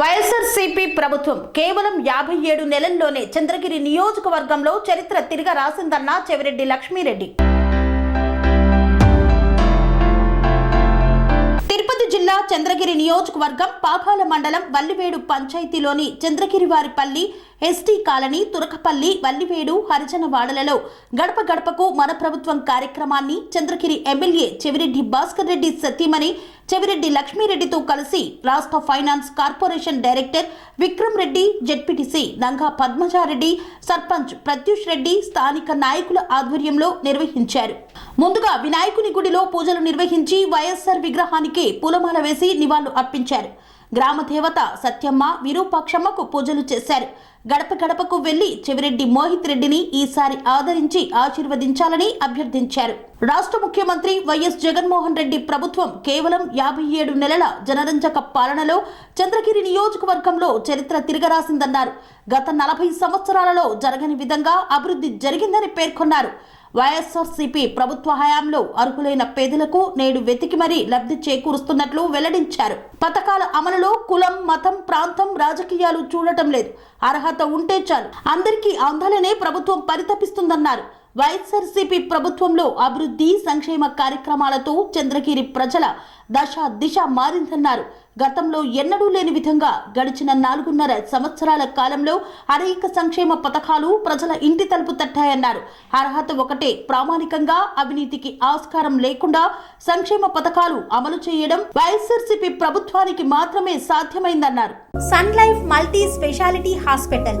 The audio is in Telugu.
వైఎస్ఆర్సీపీ ప్రభుత్వం కేవలం యాభై ఏడు నెలల్లోనే చంద్రగిరి నియోజకవర్గంలో చరిత్ర తిరగ రాసిందన్న చెవిరెడ్డి లక్ష్మీరెడ్డి. చంద్రగిరి నియోజకవర్గం పాకాల మండలం వల్లివేడు పంచాయతీలోని చంద్రగిరివారిపల్లి ఎస్టీ కాలనీ తురకపల్లి వల్లివేడు హరిజనవాడలలో గడప గడపకు మన ప్రభుత్వం కార్యక్రమాన్ని చంద్రగిరి ఎమ్మెల్యే చెవిరెడ్డి భాస్కర్ రెడ్డి సతీమణి చెవిరెడ్డి లక్ష్మీరెడ్డితో కలిసి రాష్ట్ర finance corporation director Vikram Reddy ZPTC Nanga Padmaja Reddy sarpanch Pratyush Reddy స్థానిక నాయకుల ఆధ్వర్యంలో నిర్వహించారు. ముందుగా వినాయకుని గుడిలో పూజలు నిర్వహించి వైఎస్ఆర్ విగ్రహానికి పూలమాల వేసి నివాళులు అర్పించారు. గ్రామ దేవత సత్యమ్మ విరూపాక్షమ్మకు పూజలు చేశారు. గడప గడపకు వెళ్ళి చెవిరెడ్డి మోహిత్ రెడ్డిని ఈసారి ఆదరించి ఆశీర్వదించాలని అభ్యర్థించారు. రాష్ట్ర ముఖ్యమంత్రి వైఎస్ జగన్మోహన్ రెడ్డి ప్రభుత్వం కేవలం యాభై ఏడు నెలల జనరంజక పాలనలో చంద్రగిరి నియోజకవర్గంలో చరిత్ర తిరగరాసిందన్నారు. గత నలభై సంవత్సరాలలో జరగని విధంగా అభివృద్ధి జరిగిందని పేర్కొన్నారు. వైఎస్ఆర్సీపీ ప్రభుత్వ హయాంలో అర్హులైన పేదలకు నేడు వెతికి మరీ లబ్ధి చేకూరుస్తున్నట్లు వెల్లడించారు. పథకాల అమలులో కులం మతం ప్రాంతం రాజకీయాలు చూడటం లేదు. అర్హత ఉంటే చాలు. అందరికీ అందాలనే ప్రభుత్వం పరితపిస్తుందన్నారు. వైఎస్ఆర్సీపీ ప్రభుత్వంలో అభివృద్ధి సంక్షేమ కార్యక్రమాలతో చంద్రగిరి ప్రజల దశ దిశ మారిందన్నారు. గతంలో ఎన్నడూ లేని విధంగా గడిచిన నాలుగున్నర సంవత్సరాల కాలంలో అనేక సంక్షేమ పథకాలు ప్రజల ఇంటి తలుపు తట్టాయన్నారు. అర్హత ఒకటే ప్రామాణికంగా అవినీతికి ఆస్కారం లేకుండా సంక్షేమ పథకాలు అమలు చేయడం వైఎస్ఆర్సీపీ ప్రభుత్వానికి మాత్రమే సాధ్యమైందన్నారు. Sun life multi speciality hospital